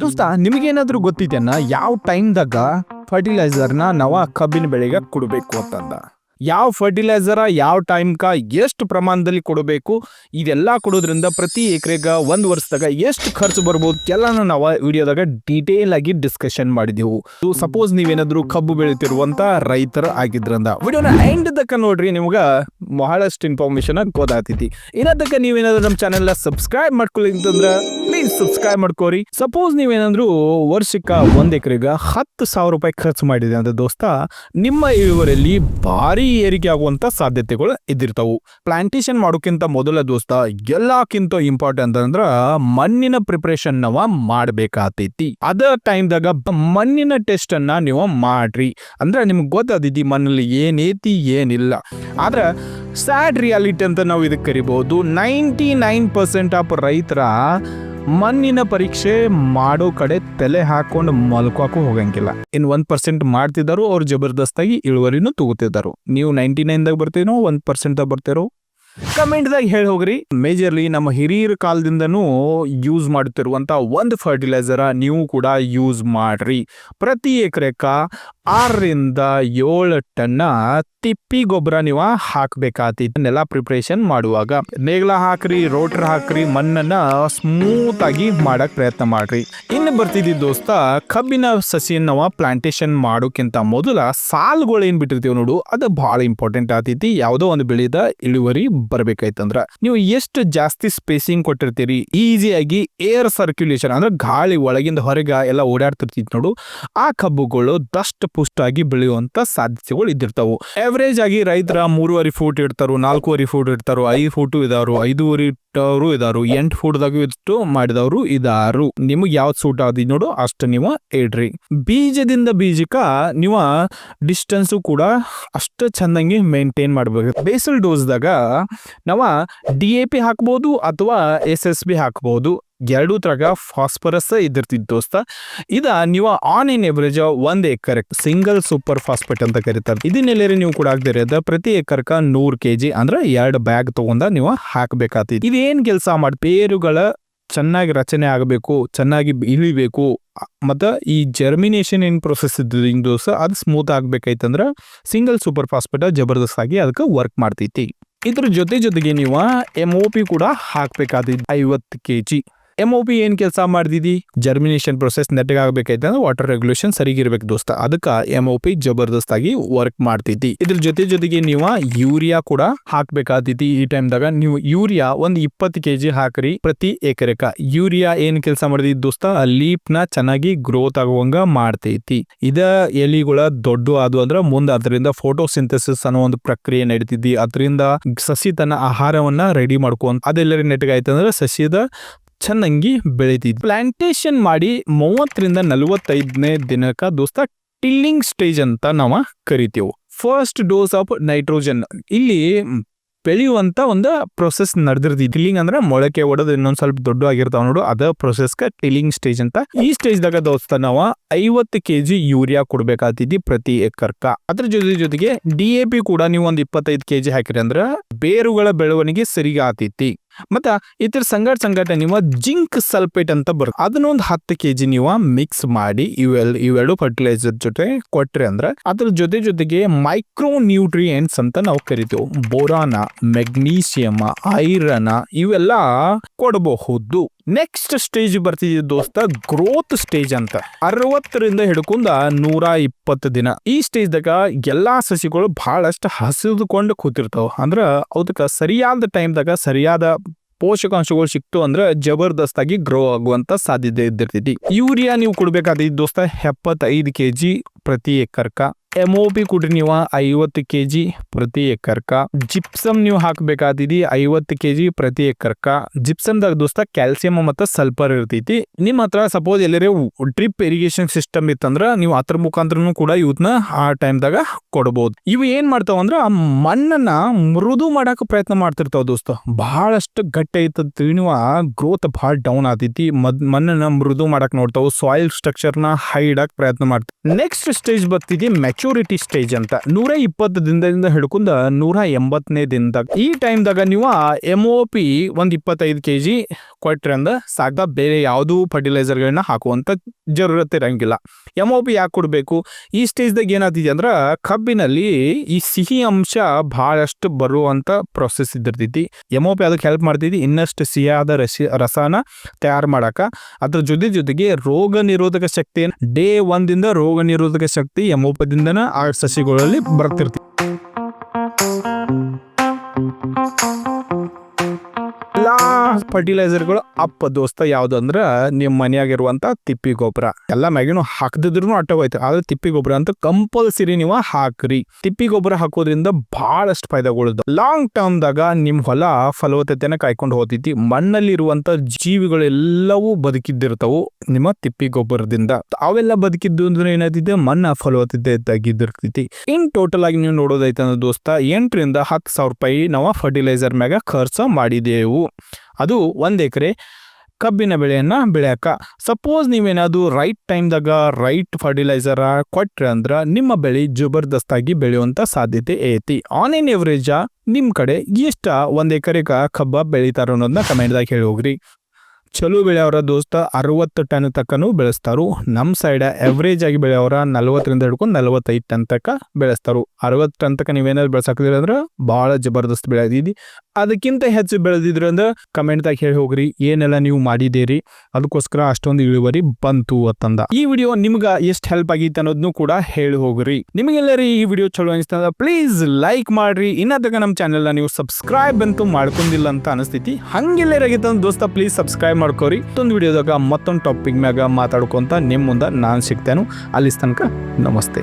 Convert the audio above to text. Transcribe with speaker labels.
Speaker 1: ದೋಸ್ತ, ನಿಮಗೇನಾದ್ರೂ ಗೊತ್ತಿದೆಯನ್ನ ಯಾವ ಟೈಮ್ದಾಗ ಫರ್ಟಿಲೈಸರ್ನ ನಾವು ಕಬ್ಬಿನ ಬೆಳೆಗೆ ಕೊಡಬೇಕು ಅಂತಂದ? ಯಾವ ಫರ್ಟಿಲೈಸರ, ಯಾವ ಟೈಮ್ಕ, ಎಷ್ಟು ಪ್ರಮಾಣದಲ್ಲಿ ಕೊಡಬೇಕು? ಇದೆಲ್ಲ ಕೊಡೋದ್ರಿಂದ ಪ್ರತಿ ಎಕರೆಗ ಒಂದು ವರ್ಷದಾಗ ಎಷ್ಟು ಖರ್ಚು ಬರ್ಬೋದು? ಎಲ್ಲಾನು ನಾವು ವಿಡಿಯೋದಾಗ ಡೀಟೇಲ್ ಆಗಿ ಡಿಸ್ಕಷನ್ ಮಾಡಿದೆವು. ಸಪೋಸ್ ನೀವೇನಾದರೂ ಕಬ್ಬು ಬೆಳೀತಿರುವಂಥ ರೈತರ ಆಗಿದ್ರಂದ. ವಿಡಿಯೋನ ಎಂಡ್ ತಕ್ಕ ನೋಡ್ರಿ, ನಿಮ್ಗೆ ಬಹಳಷ್ಟು ಇನ್ಫಾರ್ಮೇಶನ್ ಗೊತ್ತಾಗ್ತೈತಿ. ಇನ್ನದಕ್ಕೆ ನೀವೇನಾದ್ರೂ ನಮ್ಮ ಚಾನೆಲ್ ಸಬ್ಸ್ಕ್ರೈಬ್ ಮಾಡ್ಕೊಳ್ಳಿ ಅಂತಂದ್ರ ಪ್ಲೀಸ್ ಸಬ್ಸ್ಕ್ರೈಬ್ ಮಾಡ್ಕೋರಿ. ಸಪೋಸ್ ನೀವೇನಾದ್ರೂ ವರ್ಷಕ್ಕ ಒಂದ್ ಎಕರೆಗ ಹತ್ತು ಸಾವಿರ ರೂಪಾಯಿ ಖರ್ಚು ಮಾಡಿದೆ ಅಂದ್ರೆ ದೋಸ್ತ, ನಿಮ್ಮ ಇಳುವರಿಯಲ್ಲಿ ಭಾರಿ ಏರಿಕೆ ಆಗುವಂತ ಸಾಧ್ಯತೆಗಳು ಇದ್ದಿರ್ತಾವು ಪ್ಲಾಂಟೇಶನ್ ಮಾಡೋಕ್ಕಿಂತ ಮೊದಲ ದೋಸ್ತ, ಎಲ್ಲಕ್ಕಿಂತ ಇಂಪಾರ್ಟೆಂಟ್ ಅಂದ್ರ ಮಣ್ಣಿನ ಪ್ರಿಪರೇಷನ್ ನವ ಮಾಡ್ಬೇಕಾತೈತಿ ಅದ ಟೈಮ್ದಾಗ ಮಣ್ಣಿನ ಟೆಸ್ಟ್ ಅನ್ನ ನೀವು ಮಾಡ್ರಿ. ಅಂದ್ರೆ ನಿಮ್ಗೆ ಗೊತ್ತಾದಿದ್ದಿ ಮಣ್ಣಲ್ಲಿ ಏನೈತಿ, ಏನಿಲ್ಲ. ಆದ್ರೆ ಸ್ಯಾಡ್ ರಿಯಾಲಿಟಿ ಅಂತ ನಾವು ಇದಕ್ಕೆ ಕರಿಬಹುದು ನೈಂಟಿ ನೈನ್ ಪರ್ಸೆಂಟ್ ಆಫ್ ರೈತರ ಮಣ್ಣಿನ ಪರೀಕ್ಷೆ ಮಾಡೋ ಕಡೆ ತಲೆ ಹಾಕೊಂಡು ಮಲ್ಕೋಕು ಹೋಗಂಗಿಲ್ಲ. ಇನ್ ಒಂದ್ ಪರ್ಸೆಂಟ್ ಮಾಡ್ತಿದ್ದಾರೋ ಅವ್ರು ಜಬರ್ದಸ್ತಾಗಿ ಇಳುವರಿನೂ ತಗೋತಿದ್ದಾರೋ ನೀವು ನೈಂಟಿ ನೈನ್ದಾಗ ಬರ್ತೀರೋ, ಒಂದ್ ಪರ್ಸೆಂಟ್ದಾಗ ಬರ್ತೀರೋ ಕಮೆಂಟ್ದಾಗ ಹೇಳಿ ಹೋಗ್ರಿ. ಮೇಜರ್ಲಿ ನಮ್ಮ ಹಿರಿಯರ ಕಾಲದಿಂದನೂ ಯೂಸ್ ಮಾಡುತ್ತಿರುವಂತ ಒಂದು ಫರ್ಟಿಲೈಸರ ನೀವು ಕೂಡ ಯೂಸ್ ಮಾಡ್ರಿ. ಪ್ರತಿ ಎಕರೆಕ ಆರರಿಂದ ಏಳು ಟನ್ನ ತಿಪ್ಪಿ ಗೊಬ್ಬರ ನೀವು ಹಾಕಬೇಕಾತಿ ಇದನ್ನೆಲ್ಲ ಪ್ರಿಪ್ರೇಷನ್ ಮಾಡುವಾಗ ನೇಗ್ಲ ಹಾಕ್ರಿ, ರೋಟರ್ ಹಾಕ್ರಿ, ಮಣ್ಣನ್ನ ಸ್ಮೂತ್ ಆಗಿ ಮಾಡಕ್ ಪ್ರಯತ್ನ ಮಾಡ್ರಿ. ಇನ್ನು ಬರ್ತಿದ್ದ ದೋಸ್ತ, ಕಬ್ಬಿನ ಸಸಿಯನ್ನ ಪ್ಲಾಂಟೇಶನ್ ಮಾಡೋಕ್ಕಿಂತ ಮೊದಲ ಸಾಲುಗಳು ಏನ್ ಬಿಟ್ಟಿರ್ತೀವಿ ನೋಡು, ಅದು ಬಹಳ ಇಂಪಾರ್ಟೆಂಟ್ ಆತೈತಿ ಯಾವುದೋ ಒಂದು ಬೆಳೆದ ಇಳುವರಿ ಬರ್ಬೇಕಾಯ್ತಂದ್ರ ನೀವು ಎಷ್ಟು ಜಾಸ್ತಿ ಸ್ಪೇಸಿಂಗ್ ಕೊಟ್ಟಿರ್ತೀರಿ? ಈಸಿಯಾಗಿ ಏರ್ ಸರ್ಕ್ಯುಲೇಷನ್ ಅಂದ್ರೆ ಗಾಳಿ ಒಳಗಿಂದ ಹೊರಗ ಎಲ್ಲ ಓಡಾಡ್ತಿರ್ತಿತ್ತು ನೋಡು. ಆ ಕಬ್ಬುಗಳು ದಷ್ಟ ಪುಷ್ಟಾಗಿ ಬೆಳೆಯುವಂತ ಸಾಧ್ಯತೆಗಳು ಇದ್ದಿರ್ತಾವು. ಎವರೇಜ್ ಆಗಿ ರೈತರ ಮೂರುವರೆ ಫೂಟ್ ಇಡ್ತಾರೋ, ನಾಲ್ಕೂವರೆ ಫೂಟ್ ಇಡ್ತಾರೋ, ಐದು ಫೂಟು ಇದಾರು ಐದೂವರೆ ಇಟ್ಟವರು ಇದಾರು. ಎಂಟು ಫುಡ್ದಾಗ ಇಷ್ಟು ಮಾಡಿದವರು ಇದಾರು. ನಿಮಗೆ ಯಾವ್ದು ಸೂಟ್ ಆದಿ ನೋಡು, ಅಷ್ಟು ನೀವು ಇಡ್ರಿ ಬೀಜದಿಂದ ಬೀಜಕ್ಕ ನೀವು ಡಿಸ್ಟೆನ್ಸು ಕೂಡ ಅಷ್ಟು ಚಂದಂಗಿ ಮೇಂಟೈನ್ ಮಾಡ್ಬೇಕು. ಬೇಸಲ್ ಡೋಸ್ದಾಗ ನಾವು ಡಿ ಎ ಪಿ ಹಾಕ್ಬೋದು ಅಥವಾ ಎಸ್ ಎಸ್ ಬಿ ಹಾಕ್ಬೋದು. ಎರಡೂ ತರಗ ಫಾಸ್ಫರಸ್ ಇದ್ದಿರ್ತಿದ್ ದೋಸ್ತ. ಇದ ನೀವು ಆನ್ ಇನ್ ಎವರೇಜ್ ಒಂದ್ ಎಕರ್ ಸಿಂಗಲ್ ಸೂಪರ್ ಫಾಸ್ಫೇಟ್ ಅಂತ ಕರೀತಾರೆ. ಇದನ್ನೆಲ್ಲರಿ ನೀವು ಕೂಡ ಅದ ಪ್ರತಿ ಎಕರ್ಕ ನೂರ್ ಕೆಜಿ ಅಂದ್ರೆ ಎರಡು ಬ್ಯಾಗ್ ತಗೊಂಡ ನೀವು ಹಾಕ್ಬೇಕಾಗ್ತೈತಿ. ಇದೇನ್ ಕೆಲಸ ಮಾಡಿ ಬೇರುಗಳ ಚೆನ್ನಾಗಿ ರಚನೆ ಆಗಬೇಕು, ಚೆನ್ನಾಗಿ ಇಳಿಬೇಕು. ಮತ್ತು ಈ ಜರ್ಮಿನೇಷನ್ ಏನು ಪ್ರೊಸೆಸ್ ಇದ್ದು ದೋಸ್ತ ಅದು ಸ್ಮೂತ್ ಆಗ್ಬೇಕಾಯ್ತಂದ್ರ ಸಿಂಗಲ್ ಸೂಪರ್ ಫಾಸ್ಫೇಟ್ ಜಬರ್ದಸ್ತ್ ಆಗಿ ಅದಕ್ಕೆ ವರ್ಕ್ ಮಾಡ್ತೈತಿ. ಇದ್ರ ಜೊತೆ ಜೊತೆಗೆ ನೀವು ಎಂ ಒ ಪಿ ಕೂಡ ಹಾಕ್ಬೇಕಾದ ಐವತ್ತು K G M O P ಏನು ಕೆಲಸ ಮಾಡ್ದಿದಿ? ಜರ್ಮಿನೇಷನ್ ಪ್ರೊಸೆಸ್ ನೆಟ್ಟಗೆ ಆಗ್ಬೇಕಾಯ್ತಂದ್ರೆ ವಾಟರ್ ರೆಗ್ಯುಲೇಷನ್ ಸರಿಗಿರ್ಬೇಕು ದೋಸ್ತ. ಅದಕ್ಕೆ ಎಂ ಒ ಪಿ ಜಬರ್ದಸ್ತಾಗಿ ವರ್ಕ್ ಮಾಡ್ತೈತಿ ಇದ್ರ ಜೊತೆ ಜೊತೆಗೆ ನೀವು ಯೂರಿಯಾ ಕೂಡ ಹಾಕ್ಬೇಕಾದೈತಿ ಈ ಟೈಮ್ದಾಗ. ನೀವು ಯೂರಿಯಾ ಒಂದು ಇಪ್ಪತ್ತು ಕೆ ಜಿ ಹಾಕ್ರಿ ಪ್ರತಿ ಎಕರೆಕ. ಯೂರಿಯಾ ಏನ್ ಕೆಲಸ ಮಾಡಿದಿ ದೋಸ್ತ? ಲೀಪ್ನ ಚೆನ್ನಾಗಿ ಗ್ರೋತ್ ಆಗುವಂಗ ಮಾಡ್ತೈತಿ. ಇದ ಎಲಿಗಳ ದೊಡ್ಡ ಅದು ಅಂದ್ರ ಮುಂದೆ ಅದರಿಂದ ಫೋಟೋ ಸಿಂಥೆಸಿಸ್ ಅನ್ನೋ ಒಂದು ಪ್ರಕ್ರಿಯೆ ನಡೀತಿದ್ದಿ. ಅದರಿಂದ ಸಸಿ ತನ್ನ ಆಹಾರವನ್ನ ರೆಡಿ ಮಾಡ್ಕೊಂತ ಅದೆಲ್ಲರಿ ನೆಟ್ಟಗಾಯ್ತಂದ್ರೆ ಸಸ್ಯದ ಚೆನ್ನಾಗಿ ಬೆಳಿತಿದ್ ಪ್ಲಾಂಟೇಶನ್ ಮಾಡಿ ಮೂವತ್ತರಿಂದ ನಲವತ್ತೈದನೇ ದಿನಕ್ಕ ದೋಸ್ತ ಟಿಲ್ಲಿಂಗ್ ಸ್ಟೇಜ್ ಅಂತ ನಾವು ಕರಿತೀವಿ. First dose of nitrogen. ಇಲ್ಲಿ ಬೆಳೆಯುವಂತ ಒಂದು ಪ್ರೊಸೆಸ್ ನಡೆದಿರ್ತಿ ಟಿಲ್ಲಿಂಗ್ ಅಂದ್ರೆ ಮೊಳಕೆ ಒಡೆದು ಇನ್ನೊಂದ್ ಸ್ವಲ್ಪ ದೊಡ್ಡ ಆಗಿರ್ತಾವ ನೋಡು, ಅದ ಪ್ರೊಸೆಸ್ಗೆ ಟಿಲ್ಲಿಂಗ್ ಸ್ಟೇಜ್ ಅಂತ. ಈ ಸ್ಟೇಜ್ ದಾಗ ದೋಸ್ತ ನಾವು ಐವತ್ತು ಕೆಜಿ ಯೂರಿಯಾ ಕೊಡ್ಬೇಕಾಗ್ತಿದ್ದಿ ಪ್ರತಿ ಎಕರ್ಕ. ಅದ್ರ ಜೊತೆ ಜೊತೆಗೆ ಡಿ ಎ ಪಿ ಕೂಡ ನೀವು ಒಂದು ಇಪ್ಪತ್ತೈದು ಕೆಜಿ ಹಾಕಿರಿ ಅಂದ್ರೆ ಬೇರುಗಳ ಬೆಳವಣಿಗೆ ಸರಿಗೆ ಆತೈತಿ ಮತ್ತ ಇತರ ಸಂಗಟ ಸಂಗಟ ನೀವು ಜಿಂಕ್ ಸಲ್ಫೇಟ್ ಅಂತ ಬರುತ್ತೆ. ಅದನ್ನೊಂದು ಹತ್ತು ಕೆ ಜಿ ನೀವು ಮಿಕ್ಸ್ ಮಾಡಿ ಇವೆಲ್, ಇವೆರಡು ಫರ್ಟಿಲೈಸರ್ ಜೊತೆ ಕೊಟ್ರಿ ಅಂದ್ರೆ ಅದ್ರ ಜೊತೆ ಜೊತೆಗೆ ಮೈಕ್ರೋ ನ್ಯೂಟ್ರಿಯೆಂಟ್ಸ್ ಅಂತ ನಾವು ಕರಿತೀವಿ. ಬೋರಾನ ಮೆಗ್ನೀಸಿಯಮ ಐರನ ಇವೆಲ್ಲ ಕೊಡಬಹುದು. ನೆಕ್ಸ್ಟ್ ಸ್ಟೇಜ್ ಬರ್ತಿದ್ದ ದೋಸ್ತ ಗ್ರೋತ್ ಸ್ಟೇಜ್ ಅಂತ. ಅರವತ್ತರಿಂದ ಹಿಡ್ಕೊಂಡ ನೂರ ಇಪ್ಪತ್ತು ದಿನ. ಈ ಸ್ಟೇಜ್ದಾಗ ಎಲ್ಲಾ ಸಸಿಗಳು ಬಹಳಷ್ಟು ಹಸಿದುಕೊಂಡು ಕೂತಿರ್ತಾವ. ಅಂದ್ರ ಅದಕ್ಕೆ ಸರಿಯಾದ ಟೈಮ್ದಾಗ ಸರಿಯಾದ ಪೋಷಕಾಂಶಗಳು ಸಿಕ್ತು ಅಂದ್ರೆ ಜಬರ್ದಸ್ತ್ ಆಗಿ ಗ್ರೋ ಆಗುವಂತ ಸಾಧ್ಯತೆ ಇದ್ದಿರ್ತೈತಿ. ಯೂರಿಯಾ ನೀವು ಕೊಡ್ಬೇಕಾದ ದೋಸ್ತ, ಎಪ್ಪತ್ತೈದು ಕೆ ಜಿ ಪ್ರತಿ ಎಕರ್ಕ. ಎಂ ಒ ಪಿ ಕೊಡ್ರಿ ನೀವು ಐವತ್ತು ಕೆ ಜಿ ಪ್ರತಿ ಎಕರ್ಕ ಜಿಪ್ಸಮ್ ನೀವು ಹಾಕಬೇಕಾದಿದ್ದು ಐವತ್ತು ಕೆ ಜಿ ಪ್ರತಿ ಎಕರ್ಕ ಜಿಪ್ಸಮ್ದಾಗ ದೋಸ್ತ ಕ್ಯಾಲ್ಸಿಯಂ ಮತ್ತು ಸಲ್ಪರ್ ಇರ್ತೈತಿ. ನಿಮ್ಮ ಹತ್ರ ಸಪೋಸ್ ಎಲ್ಲರೇ ಡ್ರಿಪ್ ಇರಿಗೇಷನ್ ಸಿಸ್ಟಮ್ ಇತ್ತಂದ್ರೆ ನೀವು ಅದ್ರ ಮುಖಾಂತರನು ಕೂಡ ಇವತ್ತನ್ನ ಆ ಟೈಮ್ದಾಗ ಕೊಡ್ಬೋದು. ಇವು ಏನು ಮಾಡ್ತಾವ ಅಂದ್ರೆ ಆ ಮಣ್ಣನ್ನ ಮೃದು ಮಾಡೋಕೆ ಪ್ರಯತ್ನ ಮಾಡ್ತಿರ್ತಾವ ದೋಸ್ತ. ಭಾಳಷ್ಟು ಗಟ್ಟಿ ಐತಂತ ನೀವು ಗ್ರೋತ್ ಭಾಳ ಡೌನ್ ಆತೈತಿ. ಮದ್ ಮಣ್ಣನ್ನು ಮೃದು ಮಾಡಕ್ ನೋಡ್ತಾವ ಸಾಯಿಲ್ ಸ್ಟ್ರಕ್ಚರ್ನ ಹೈಡಕ್ಕೆ ಪ್ರಯತ್ನ ಮಾಡ್ತೀವಿ ನೆಕ್ಸ್ಟ್ ಸ್ಟೇಜ್ ಬರ್ತಿದಿ ಮೆಚೂರಿಟಿ ಸ್ಟೇಜ್ ಅಂತ. ನೂರ ಇಪ್ಪತ್ತು ದಿನದಿಂದ ಹಿಡ್ಕೊಂಡ ನೂರ ಎಂಬತ್ತನೇ ದಿನದಾಗ. ಈ ಟೈಮ್ದಾಗ ನೀವು ಎಂ ಒ ಪಿ ಒಂದು ಇಪ್ಪತ್ತೈದು ಕೆ ಜಿ ಕೊಟ್ರೆ ಅಂದ ಸಾಕ ಬೇರೆ ಯಾವುದೂ ಫರ್ಟಿಲೈಸರ್ಗಳನ್ನ ಹಾಕುವಂಥ ಜರೂರತ್ ಇರಂಗಿಲ್ಲ ಎಂ ಒ ಪಿ ಯಾಕೆ ಕೊಡಬೇಕು? ಈ ಸ್ಟೇಜ್ದಾಗ ಏನಾಗ್ತಿದೆ ಅಂದ್ರೆ ಕಬ್ಬಿನಲ್ಲಿ ಈ ಸಿಹಿ ಅಂಶ ಬಹಳಷ್ಟು ಬರುವಂಥ ಪ್ರೊಸೆಸ್ ಇದ್ದಿರ್ತೈತಿ. ಎಂ ಒ ಪಿ ಅದಕ್ಕೆ ಹೆಲ್ಪ್ ಮಾಡ್ತೈತಿ. ಇನ್ನಷ್ಟು ಸಿಹಿಯಾದ ರಸಿ, ರಸಾನ ತಯಾರು ಮಾಡೋಕೆ. ಅದ್ರ ಜೊತೆ ಜೊತೆಗೆ ರೋಗ ನಿರೋಧಕ ಶಕ್ತಿ ಡೇ ಒಂದಿಂದ ರೋಗ ನಿರೋಧಕ ಶಕ್ತಿ ಎಂ ಒ ಪಿದಿಂದನ ಆ ಸಸಿಗಳಲ್ಲಿ ಬರ್ತಿರ್ತಿ. ಫರ್ಟಿಲೈಸರ್ಗಳು ಅಪ್ಪ ದೋಸ್ತ ಯಾವ್ದು ಅಂದ್ರ ನಿಮ್ ಮನೆಯಾಗಿರುವಂತ ತಿಪ್ಪಿ ಗೊಬ್ಬರ. ಎಲ್ಲ ಮ್ಯಾಗಿನೂ ಹಾಕದಿದ್ರು ಅಟ್ಟ ಹೋಯ್ತು ಆದ್ರೆ ತಿಪ್ಪಿ ಗೊಬ್ಬರ ಅಂತ ಕಂಪಲ್ಸರಿ ನೀವು ಹಾಕ್ರಿ. ತಿಪ್ಪಿ ಗೊಬ್ಬರ ಹಾಕೋದ್ರಿಂದ ಬಹಳಷ್ಟು ಫಾಯ್ದಾಗಳಿದ ಲಾಂಗ್ ಟರ್ಮ್ದಾಗ ನಿಮ್ಮ ಹೊಲ ಫಲವತ್ತತೆನ ಕಾಯ್ಕೊಂಡು ಹೋಗ್ತೈತಿ. ಮಣ್ಣಲ್ಲಿ ಇರುವಂತ ಜೀವಿಗಳೆಲ್ಲವೂ ಬದುಕಿದ್ದಿರ್ತಾವು ನಿಮ್ಮ ತಿಪ್ಪಿ ಗೊಬ್ಬರದಿಂದ. ಅವೆಲ್ಲ ಬದುಕಿದ್ದು ಅಂದ್ರೆ ಏನಾಗ್ತಿದೆ ಮಣ್ಣ ಫಲವತ್ತತೆ ತೆಗಿದಿರ್ತೈತಿ ಇನ್ ಟೋಟಲ್ ಆಗಿ ನೀವು ನೋಡೋದೈತೆ ಅಂದ್ರೆ ದೋಸ್ತ, ಎಂಟರಿಂದ ಹತ್ತು ಸಾವಿರ ರೂಪಾಯಿ ನಾವು ಫರ್ಟಿಲೈಸರ್ ಮ್ಯಾಗ ಖರ್ಚು ಮಾಡಿದೆವು. ಅದು ಒಂದು ಎಕರೆ ಕಬ್ಬಿನ ಬೆಳೆಯನ್ನು ಬೆಳೆಯಕ. ಸಪೋಸ್ ನೀವೇನಾದ್ರು ರೈಟ್ ಟೈಮ್ದಾಗ ರೈಟ್ ಫರ್ಟಿಲೈಸರ ಕೊಟ್ರೆ ಅಂದ್ರೆ ನಿಮ್ಮ ಬೆಳೆ ಜಬರ್ದಸ್ತಾಗಿ ಬೆಳೆಯುವಂಥ ಸಾಧ್ಯತೆ ಐತಿ. ಆನ್ ಎನ್ ಎವರೇಜ ನಿಮ್ಮ ಕಡೆ ಎಷ್ಟು ಒಂದು ಎಕರೆಗೆ ಕಬ್ಬ ಬೆಳೀತಾರ ಅನ್ನೋದನ್ನ ಕಮೆಂಟ್ದಾಗ ಹೇಳಿ ಹೋಗ್ರಿ. ಚಲೋ ಬೆಳೆಯವರ ದೋಸ್ತ ಅರವತ್ತು ಟನ್ ತನಕನೂ ಬೆಳೆಸ್ತಾರು. ನಮ್ಮ ಸೈಡ ಎವರೇಜ್ ಆಗಿ ಬೆಳೆಯವರ ನಲ್ವತ್ತರಿಂದ ಹಿಡ್ಕೊಂಡು ನಲ್ವತ್ತೈದು ಟನ್ ತಕ್ಕ ಬೆಳೆಸ್ತಾರು. ಅರವತ್ತು ಟನ್ ತಕ್ಕ ನೀವೇನಾದ್ರು ಬೆಳೆಸಾಕಿದ್ರಿ ಅಂದ್ರೆ ಭಾಳ ಜಬರ್ದಸ್ತ್ ಬೆಳೆದಿದ್ದಿ ಅದಕ್ಕಿಂತ ಹೆಚ್ಚು ಬೆಳೆದಿದ್ರಿ ಅಂದ್ರೆ ಕಮೆಂಟ್ದಾಗ ಹೇಳಿ ಹೋಗ್ರಿ. ಏನೆಲ್ಲ ನೀವು ಮಾಡಿದ್ದೀರಿ? ಅದಕ್ಕೋಸ್ಕರ ಅಷ್ಟೊಂದು ಇಳುವರಿ ಬಂತು ಅಂತಂದ. ಈ ವಿಡಿಯೋ ನಿಮ್ಗೆ ಎಷ್ಟು ಹೆಲ್ಪ್ ಆಗಿತ್ತು ಅನ್ನೋದನ್ನು ಕೂಡ ಹೇಳಿ ಹೋಗ್ರಿ. ನಿಮಗೆಲ್ಲರಿ ಈ ವಿಡಿಯೋ ಚಲೋ ಅನಿಸ್ತದ ಪ್ಲೀಸ್ ಲೈಕ್ ಮಾಡ್ರಿ. ಇನ್ನದಾಗ ನಮ್ಮ ಚಾನೆಲ್ನ ನೀವು ಸಬ್ಸ್ಕ್ರೈಬ್ ಅಂತೂ ಮಾಡ್ಕೊಂಡಿಲ್ಲ ಅಂತ ಅನಿಸ್ತೈತಿ. ಹಂಗೆಲ್ಲರಾಗಿತ್ತು ದೋಸ್ತ ಪ್ಲೀಸ್ ಸಬ್ಸ್ಕ್ರೈಬ್ ಮಾಡ್ಕೋರಿ. ಮತ್ತೊಂದು ವಿಡಿಯೋದಾಗ ಮತ್ತೊಂದು ಟಾಪಿಕ್ ಮ್ಯಾಗ ಮಾತಾಡ್ಕೊಂತ ನಿಮ್ಮ ಮುಂದೆ ನಾನು ಸಿಗ್ತೇನೆ. ಅಲ್ಲಿ ತನಕ ನಮಸ್ತೆ.